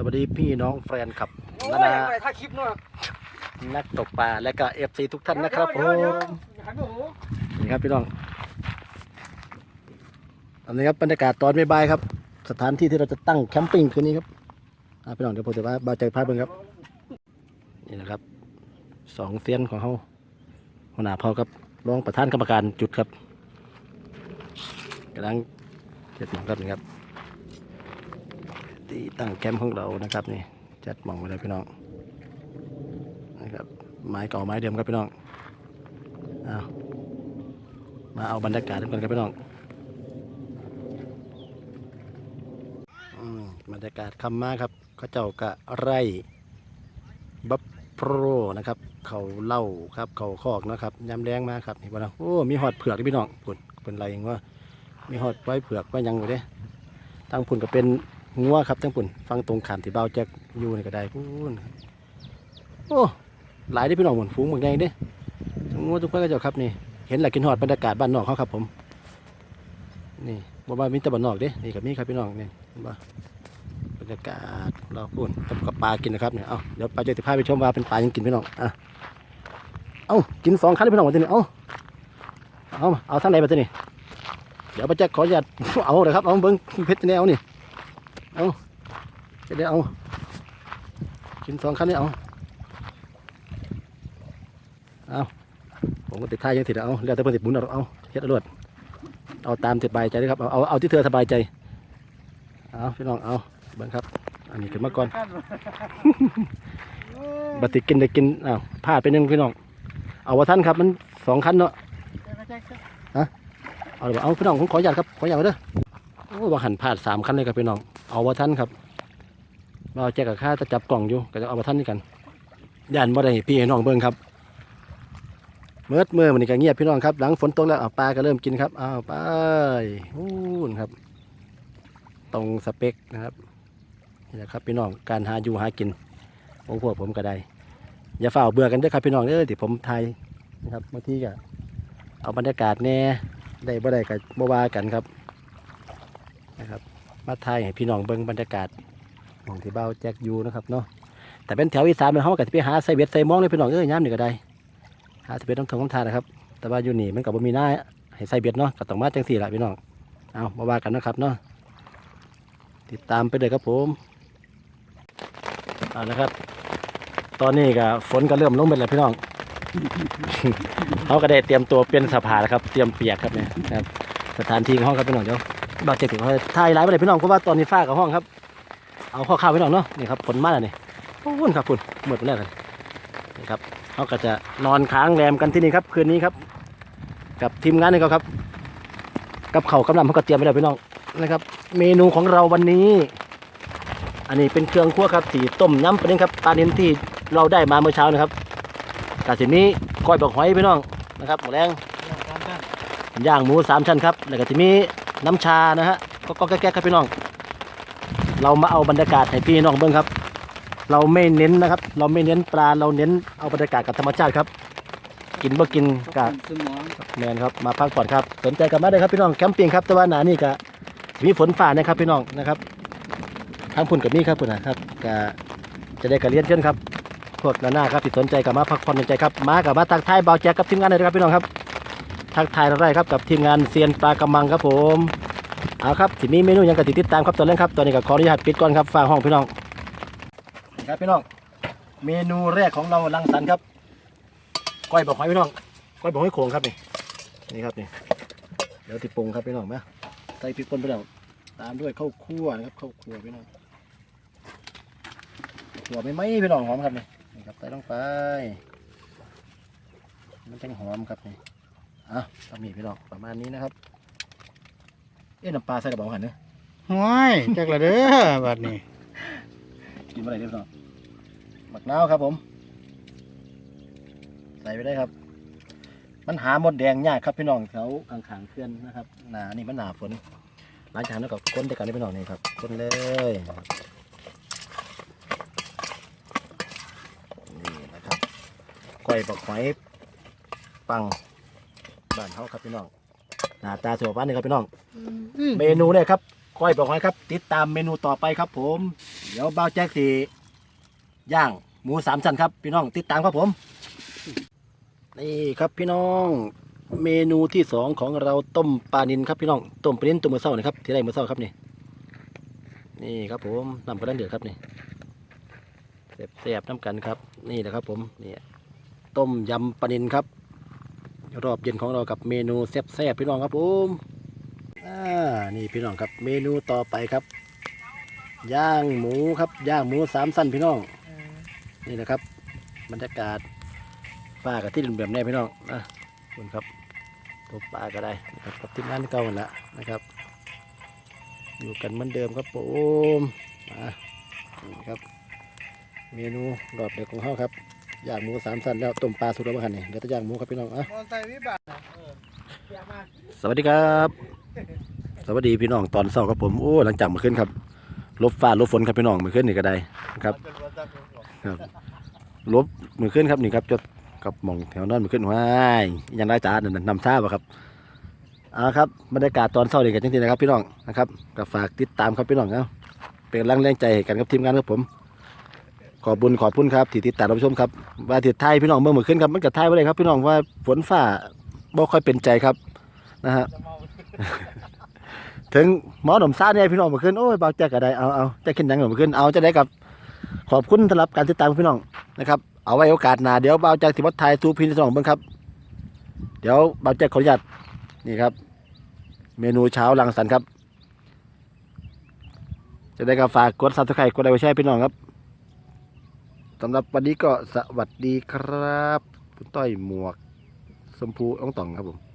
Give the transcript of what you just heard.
สวัสดีพี่น้องแฟนครับโอ้นายนาอะไรถ้าคลิปเนาะนักตกปลาและก็เอฟซีทุกท่านนะครับผเดี๋ยวมเดี๋ยวเดี๋ยวหันไปหูนี่ครับพี่น้อง อันนี้ครับบรรยากาศตอนบ่ายๆครับ สถานที่ที่เราจะตั้งแคมปิ้งคืนนี้ครับอ่าพี่น้องเดี๋ยวผมจะว่าบาใจพาเบิ่งครับ นี่นะครับสองเซียนของเขาหัวหน้าเผาครับรองประธานกรรมการจุดครับกำลังเจ็ดหมองครับนี่ครับ ที่ตั้งแคมป์ของเรานะครับนี่จัดมองไว้เลยพี่น้องนะครับไม้เก่าไม้เดิมครับพี่น้องอ้ามาเอาบรรยากาศกันครับพี่น้องบรรยากาศคำมาครับเขาเจ้ากะไร่บับโปรนะครับ เขาเล่าครับเขาคอกนะครับยำแดงมาครับนี่บ่นะโอ้มีหอดเผือกพี่น้องปุ่นเป็นไรเองว่ามีหอดไว้เผือกไว้ยังอยู่เด้ตั้งปุ่นก็เป็น งัวครับตั้งปุ่นฟังตรงขามที่เบาแจ็คอยู่นี่ก็ได้พูนครับโอ้หลายได้พี่น้องหมุนฟุ้งเหมือนไงเด้งัวทุกคนก็เจ้าครับนี่เห็นแหละกินหอดบรรยากาศบ้านนอกเขาครับ ผมนี่บ่ว่ามีแต่บ้านนอกเด้นี่กับมีครับพี่น้องนี่เห็นบ่บรรยากาศเราพูนกับกับปลากินนะครับเนี่ยเอาเดี๋ยวปลาจะติพาไปชมว่าเป็นปลายังกินพี่น้องอะเอากินสองครั้งเลยพี่น้องวันนี้เอาเอาเอาทั้งไหนไปตัวนี้เดี๋ยวป้าแจ็คขออนุญาตเอาเลยครับเอาเบิ้งเพชรจะได้เอานี่ เอาจะได้เอากินสองคันนี่เอาเอาผมก็ติดท้ายยังติดเอาแล้วแต่เพิ่นติดหมุนเอาเอาเฮ็ดเอารวดเอาตามสบายใจเลยครับเอาเอาเอาที่เธอสบายใจเอาพี่น้องเอาเบิ้งครับ อันนี้ขึ้นมาก่อนบัติกินได้กินอ้าวพลาดไปหนึ่งพี่น้องเอาว่าท่านครับมันสองคันเนาะเอาเลยบ่เอาพี่น้องผมขออนุญาตครับขออนุญาตเด้อโอ้ว่าหันพลาดสามคันเลยครับพี่น้อง เอาว่าท่านครับเราแจกกับข้าจะจับกล่องอยู่ก็จะเอาว่าท่านนี่กันย่านบ่ได้พี่น้องเบิ่งครับเมื่อเมื่อมันนี่ก็เงียบพี่น้องครับ หลังฝนตกแล้วปลาก็เริ่มกินครับเอาไปอู้นครับ ตรงสเปคนะครับนี่แหละครับพี่น้องการหาอยู่หากินของพวกผมก็ได้ อย่าเฝ่าเบื่อกันด้อครับพี่น้องเด้อที่ผมไทยนะครับบางทีก็เอาบรรยากาศแน่ได้บ่ได้กับบ่วากันครับ มาถ่ายให้พี่น้องเบิ่งบรรยากาศของที่เบ้าแจ็คยูนะครับเนาะแต่เป็นแถวอีสานเป็นห้องก็สิไปหาใส่เบ็ดใส่มองเลยพี่น้องเอ้ยย้ำนี่ก็ได้หาใส่เบ็ดน้ำทงน้ำทานนะครับ แต่ว่าอยู่นี่มันก็บ่มีหน้าให้ใส่เบ็ดเนาะก็ต้องมาจังสี่ละพี่น้องเอาบ่ว่ากันนะครับเนาะติดตามไปเลยครับผมเอานะครับ ตอนนี้ก็ฝนก็เริ่มลงไปแล้วพี่น้องเขาก็ได้เตรียมตัวเป็นสภาแล้วครับ เตรียมเปียกครับเนี่ยครับสถานที่ของห้องครับพี่น้องเดี๋ยว บาดเจ็บถึงถ่ายไลฟ์ไปเลยพี่น้องเพราะว่าตอนนี้ฟ้ากับห้องครับ เอาข้าวข้าวพี่น้องเนาะนี่ครับฝนมาแล้วนี่โอ้วุ่นครับคุณหมดไปแล้วเลยนี่ครับเขาก็จะนอนค้างแรมกันที่นี่ครับ คืนนี้ครับ กับทีมงานนี่เขาครับ กับเขากำลังเขาก็เตรียมไว้แล้วพี่น้องนะครับ เมนูของเราวันนี้ อันนี้เป็นเครื่องคั่วครับสีต้มยำปลาเน้นครับปลาเน้นที่เราได้มาเมื่อเช้านะครับกาสินี้ก้อยบอกหอยพี่น้องนะครับหมูแรงย่างหมูสามชั้นครับแล้วก็จะมี น้ำชานะฮะก็ก็แก๊กๆครับพี่น้อง เรามาเอาบรรยากาศให้พี่น้องเบิ้งครับ เราไม่เน้นนะครับ เราไม่เน้นปลาเราเน้นเอาบรรยากาศกับธรรมชาติครับ กินบ่กินกะสมองแมนครับมาพักผ่อนครับสนใจกันมาเลยครับพี่น้องแคมปิ้งครับแต่ว่าหนานี่ก็มีฝนฝ่านะครับพี่น้องนะครับทางพุ่นกับนี่ครับพุ่นนะครับก็จะได้กระเรียนเช่นครับพวกนาหน้าครับที่สนใจกับมาพักผ่อนสนใจครับมากับมาตักทายเบาแจ็คกับทีมงานเลยนะครับพี่น้องครับ ทักทายเราได้ครับกับทีมงานเซียนปลากระมังครับผมเอาครับที่มีเมนูยังกติดติดตามครับตอนแรกครับตอนนี้ก็ขออนุญาตปิดก่อนครับฝากห้องพี่น้องครับพี่น้อง เมนูแรกของเราลังสรรค์ครับก้อยบอกหอยพี่น้องก้อยบอกหอยโขงครับนี่นี่ครับนี่เดี๋ยวติดปรุงครับพี่น้องมาใส่พริกป่นไปแล้วตามด้วยข้าวคั่วนะครับข้าวคั่วพี่น้องคั่วไม่ไหมพี่น้องหอมครับนี่นี่ครับใส่ลงไป มันจะหอมครับนี่ อะตำหนิพี่น้องประมาณนี้นะครับ เอ๊ะน้ำปลาใส่กระบอกหันเนอะห้วยจักละเด้อบัดนี้กินอะไรเรียบร้อยหมักนาวครับผม ใส่ไปได้ครับ มันหาหมดแดงยากครับพี่น้องเขาขางขางๆเพื่อนนะครับ หนานี่มันหนาฝนหลังจากนั้นก็ก้นด้วยกันได้พี่น้องนี่ครับก้นเลยนี่นะครับก้อยบักหอยปัง บ้านเขาครับพี่น้องหน้าตาสวยบ้านนี่ครับพี่น้อง เมนูเนี่ยครับก้อยบอกไว้ครับ ติดตามเมนูต่อไปครับผม เดี๋ยวบ่าวแจ็คสีย่างหมูสามชั้นครับ พี่น้องติดตามครับผม นี่ครับพี่น้อง เมนูที่สองของเราต้มปลานินครับพี่น้องต้มปลานินตัวมือเศร้านะครับที่ได้มือเศร้าครับนี่นี่ครับผมนำกระดานเดือดครับนี่แซ่บๆน้ำกันครับ นี่แหละครับ ผมนี่ต้มยำปลานินครับ รอบเย็นของเรากับเมนูแซ่บๆพี่น้องครับผมอ่านี่พี่น้องครับเมนูต่อไปครับ ย่างหมูครับย่างหมูสามสั้นพี่น้องนี่นะครับ บรรยากาศฝ้ากับที่ดินแบบนี้พี่น้องนะคุณครับตัวปลาก็ได้นะครับกับทีมงานเก่าหั่นละนะครับ อยู่กันเหมือนเดิมครับผมอะนี่ครับ เมนูรอบเด็กของเขาครับ ย่างหมูสามสั้นแล้วต้มปลาสุกแล้วบ้านนี่เดี๋ยวจะย่างหมูครับพี่น้องอะมอไซค์วิบัตินะเอออยากมาสวัสดีครับ สวัสดีพี่น้องตอนเช้าครับผมโอ้หลังจากเมื่อคืนครับลบฟ้าลบฝนครับพี่น้องเมื่อคืนนี่ก็ได้ครับครับลบมือขึ้นครับนี่ครับจดกับหมองแถวนอนมือขึ้นว้ายยังได้จ้านั่นนะนำท่าบ่ครับเอาครับบรรยากาศตอนเช้านี่กันจริงๆนะครับพี่น้องนะครับก็ฝากติดตามครับพี่น้องครับเป็นกำลังแรงใจให้กันกับทีมงานครับผม ขอบบุญขอบคุณครับที่ติดตามรับชมครับว่าติดไทายพี่น้องเมื่อเมื่อขึ้นครับมันกับไทายไว้เลยครับ พี่น้องว่าฝนฟ้าบ่ค่อยเป็นใจครับนะฮะถึงหมอหนุ่มซ่าเนี่ยพี่น้องเมาขึ้นโอ้ยเบาแจกก็ไดเอาเอาจะขึ้นหนังหนุ่มขึ้นเอาจะได้กับ ขอบคุณสำหรับการติดตามพี่น้องนะครับเอาไว้โอกาสหน้าเดี๋ยวเบาแจกสิบัดไทยสู่พี่น้องเบิ่งครับ เดี๋ยวเบาแจกขออนุญาตนี่ครับ เมนูเช้าลังสรรค์ครับจะได้กับฝากกดซับสไครต์กดไลค์กดแชร์พี่น้องครับ สำหรับวันนี้ก็สวัสดีครับคุณต้อยหมวก สมพูอ่องต่องครับผม